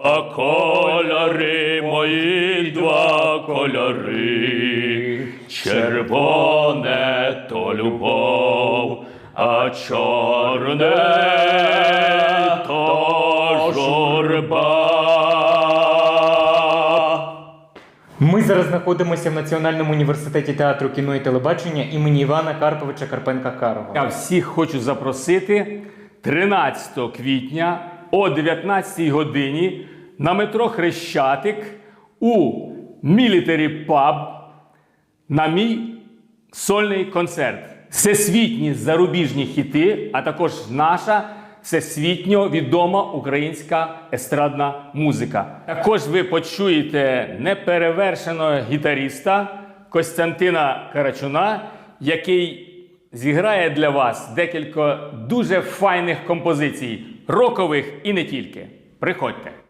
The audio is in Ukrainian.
Два кольори, мої два кольори, червоне то любов, а чорне то журба. Ми зараз знаходимося в Національному університеті театру кіно і телебачення імені Івана Карповича Карпенка Карого. Я всіх хочу запросити 13 квітня о 19 годині на метро Хрещатик у Military Pub на мій сольний концерт. Всесвітні зарубіжні хіти, а також наша всесвітньо відома українська естрадна музика. Також ви почуєте неперевершеного гітаріста Костянтина Карачуна, який зіграє для вас декілька дуже файних композицій, рокових і не тільки. Приходьте!